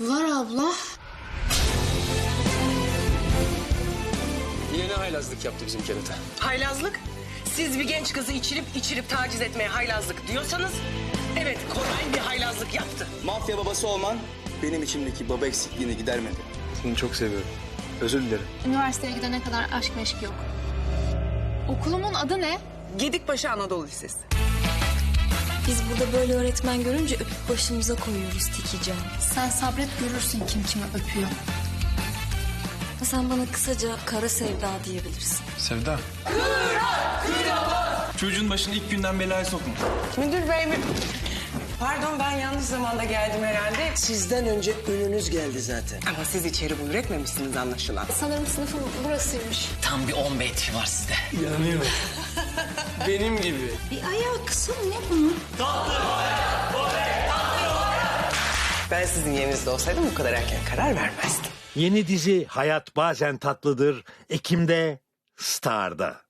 Var abla. Yine ne haylazlık yaptı bizim kerata? Haylazlık? Siz bir genç kızı içirip içirip taciz etmeye haylazlık diyorsanız... Evet Koray bir haylazlık yaptı. Mafya babası olman benim içimdeki baba eksikliğini gidermedi. Seni çok seviyorum. Özür dilerim. Üniversiteye gidene kadar aşk meşk yok. Okulumun adı ne? Gedikpaşa Anadolu Lisesi. Biz burada böyle öğretmen görünce öpüp başımıza koyuyoruz Tikican. Sen sabret görürsün kim kimi öpüyor. Sen bana kısaca kara sevda diyebilirsin. Sevda. Çocuğun başını ilk günden belaya sokma. Müdür bey mi? Pardon ben yanlış zamanda geldim herhalde. Sizden önce önünüz geldi zaten. Ama siz içeri buyur etmemişsiniz anlaşılan. Sanırım sınıfım burasıymış. Tam bir 10 beyt var sizde. Yanıyor. Benim gibi. Bir ayağı mı ne bunun? Ben sizin yerinizde olsaydım bu kadar erken karar vermezdim. Yeni dizi Hayat Bazen Tatlıdır Ekim'de Star'da.